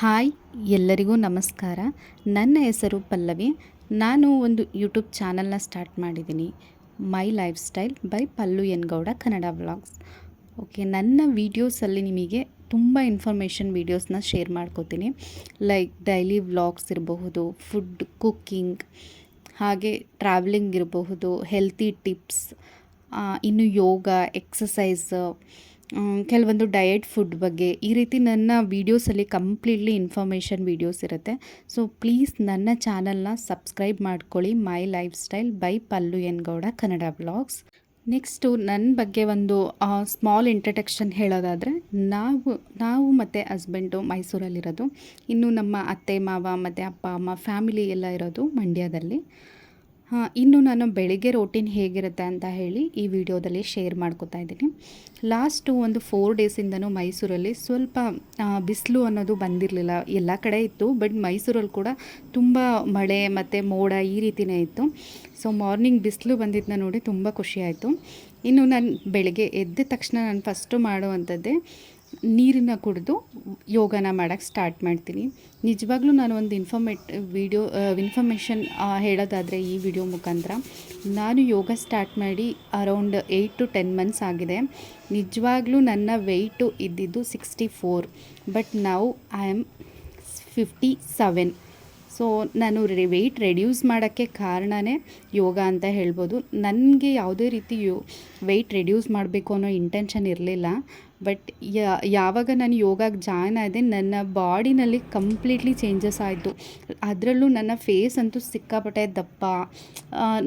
Hi, ಎಲ್ಲರಿಗೂ ನಮಸ್ಕಾರ. ನನ್ನ ಹೆಸರು ಪಲ್ಲವಿ. ನಾನು ಒಂದು ಯೂಟ್ಯೂಬ್ ಚಾನಲ್ನ ಸ್ಟಾರ್ಟ್ ಮಾಡಿದ್ದೀನಿ. My lifestyle by Pallu N Gowda Kannada vlogs. Okay, ನನ್ನ ವೀಡಿಯೋಸಲ್ಲಿ ನಿಮಗೆ ತುಂಬ ಇನ್ಫಾರ್ಮೇಷನ್ ವೀಡಿಯೋಸ್ನ ಶೇರ್ ಮಾಡ್ಕೋತೀನಿ. ಲೈಕ್ ಡೈಲಿ ವ್ಲಾಗ್ಸ್ ಇರಬಹುದು, ಫುಡ್, ಕುಕ್ಕಿಂಗ್, ಹಾಗೆ ಟ್ರಾವೆಲಿಂಗ್ ಇರಬಹುದು, ಹೆಲ್ತಿ ಟಿಪ್ಸ್ ಇನ್ನು ಯೋಗ, ಎಕ್ಸಸೈಸ್ ಕೆಲವೊಂದು ಡಯಟ್ ಫುಡ್ ಬಗ್ಗೆ ಈ ರೀತಿ ನನ್ನ ವೀಡಿಯೋಸಲ್ಲಿ ಕಂಪ್ಲೀಟ್ಲಿ ಇನ್ಫಾರ್ಮೇಷನ್ ವೀಡಿಯೋಸ್ ಇರುತ್ತೆ. ಸೊ ಪ್ಲೀಸ್ ನನ್ನ ಚಾನಲ್ನ ಸಬ್ಸ್ಕ್ರೈಬ್ ಮಾಡ್ಕೊಳ್ಳಿ. My lifestyle by Pallu N Gowda Kannada blogs next ನನ್ನ ಬಗ್ಗೆ ಒಂದು ಸ್ಮಾಲ್ ಇಂಟ್ರಡಕ್ಷನ್ ಹೇಳೋದಾದರೆ, ನಾವು ನಾವು ಮತ್ತು ಹಸ್ಬೆಂಡು ಮೈಸೂರಲ್ಲಿರೋದು, ಇನ್ನು ನಮ್ಮ ಅತ್ತೆ, ಮಾವ ಮತ್ತು ಅಪ್ಪ, ಅಮ್ಮ ಫ್ಯಾಮಿಲಿ ಎಲ್ಲ ಇರೋದು ಮಂಡ್ಯದಲ್ಲಿ. ಇನ್ನು ನಾನು ಬೆಳಿಗ್ಗೆ ರೋಟೀನ್ ಹೇಗಿರುತ್ತೆ ಅಂತ ಹೇಳಿ ಈ ವಿಡಿಯೋದಲ್ಲಿ ಶೇರ್ ಮಾಡ್ಕೋತಾ ಇದ್ದೀನಿ. ಲಾಸ್ಟು ಒಂದು ಫೋರ್ ಡೇಸಿಂದನೂ ಮೈಸೂರಲ್ಲಿ ಸ್ವಲ್ಪ ಬಿಸಿಲು ಅನ್ನೋದು ಬಂದಿರಲಿಲ್ಲ. ಎಲ್ಲ ಕಡೆ ಇತ್ತು ಬಟ್ ಮೈಸೂರಲ್ಲಿ ಕೂಡ ತುಂಬ ಮಳೆ ಮತ್ತು ಮೋಡ ಈ ರೀತಿಯೇ ಇತ್ತು. ಸೊ ಮಾರ್ನಿಂಗ್ ಬಿಸಿಲು ಬಂದಿದ್ದನ್ನ ನೋಡಿ ತುಂಬ ಖುಷಿಯಾಯಿತು ಇನ್ನು ನಾನು ಬೆಳಗ್ಗೆ ಎದ್ದ ತಕ್ಷಣ ನಾನು ಫಸ್ಟು ಮಾಡುವಂಥದ್ದೇ ನೀರನ್ನು ಕುಡಿದು ಯೋಗನ ಮಾಡೋಕ್ಕೆ ಸ್ಟಾರ್ಟ್ ಮಾಡ್ತೀನಿ. ನಿಜವಾಗ್ಲೂ ನಾನು ಒಂದು ಇನ್ಫಾರ್ಮೇಟ್ ವಿಡಿಯೋ ಇನ್ಫಾರ್ಮೇಷನ್ ಹೇಳೋದಾದರೆ ಈ ವಿಡಿಯೋ ಮುಖಾಂತರ ನಾನು ಯೋಗ ಸ್ಟಾರ್ಟ್ ಮಾಡಿ around eight to ten months ಆಗಿದೆ. ನಿಜವಾಗ್ಲೂ ನನ್ನ ವೆಯ್ಟು ಇದ್ದಿದ್ದು ಸಿಕ್ಸ್ಟಿ ಫೋರ್ ಬಟ್ ನಾವು I am fifty seven so ನಾನು ವೆಯ್ಟ್ ರೆಡ್ಯೂಸ್ ಮಾಡೋಕ್ಕೆ ಕಾರಣವೇ ಯೋಗ ಅಂತ ಹೇಳ್ಬೋದು. ನನಗೆ ಯಾವುದೇ ರೀತಿ ಯೋ ವೆಯ್ಟ್ ರೆಡ್ಯೂಸ್ ಮಾಡಬೇಕು ಅನ್ನೋ ಇಂಟೆನ್ಷನ್ ಇರಲಿಲ್ಲ. ಬಟ್ ಯಾವಾಗ ನಾನು ಯೋಗಕ್ಕೆ ಜಾಯ್ನ್ ಆದೆ, ನನ್ನ ಬಾಡಿನಲ್ಲಿ ಕಂಪ್ಲೀಟ್ಲಿ ಚೇಂಜಸ್ ಆಯಿತು. ಅದರಲ್ಲೂ ನನ್ನ ಫೇಸ್ ಅಂತೂ ಸಿಕ್ಕಾಪಟ್ಟೆ ದಪ್ಪ.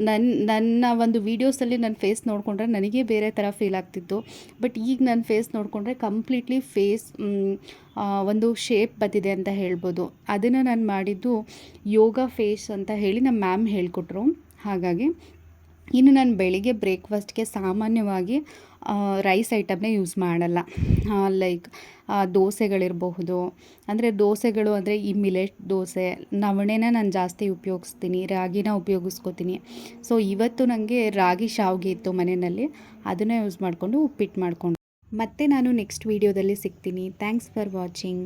ನನ್ನ ನನ್ನ ಒಂದು ವೀಡಿಯೋಸಲ್ಲಿ ನನ್ನ ಫೇಸ್ ನೋಡಿಕೊಂಡ್ರೆ ನನಗೆ ಬೇರೆ ಥರ ಫೀಲ್ ಆಗ್ತಿತ್ತು. ಬಟ್ ಈಗ ನನ್ನ ಫೇಸ್ ನೋಡಿಕೊಂಡ್ರೆ ಕಂಪ್ಲೀಟ್ಲಿ ಫೇಸ್ ಒಂದು ಶೇಪ್ ಬಂದಿದೆ ಅಂತ ಹೇಳ್ಬೋದು. ಅದನ್ನು ನಾನು ಮಾಡಿದ್ದು ಯೋಗ ಫೇಸ್ ಅಂತ ಹೇಳಿ ನಮ್ಮ ಮ್ಯಾಮ್ ಹೇಳಿಕೊಟ್ರು. ಹಾಗಾಗಿ ಇನ್ನು ನಾನು ಬೆಳಿಗ್ಗೆ ಬ್ರೇಕ್ಫಾಸ್ಟ್ಗೆ ಸಾಮಾನ್ಯವಾಗಿ ರೈಸ್ ಐಟಮ್ನೇ ಯೂಸ್ ಮಾಡಲ್ಲ. ಲೈಕ್ ದೋಸೆಗಳಿರಬಹುದು. ಅಂದರೆ ದೋಸೆಗಳು ಅಂದರೆ ಈ ಮಿಲೆಟ್ ದೋಸೆ, ನವಣೆನ ನಾನು ಜಾಸ್ತಿ ಉಪಯೋಗಿಸ್ತೀನಿ, ರಾಗಿನ ಉಪಯೋಗಿಸ್ಕೋತೀನಿ. ಸೊ ಇವತ್ತು ನನಗೆ ರಾಗಿ ಶಾವಿಗೆ ಇತ್ತು ಮನೆಯಲ್ಲಿ, ಅದನ್ನೇ ಯೂಸ್ ಮಾಡಿಕೊಂಡು ಉಪ್ಪಿಟ್ಟು ಮಾಡಿಕೊಂಡು. ಮತ್ತೆ ನಾನು ನೆಕ್ಸ್ಟ್ ವೀಡಿಯೋದಲ್ಲಿ ಸಿಗ್ತೀನಿ. Thanks for watching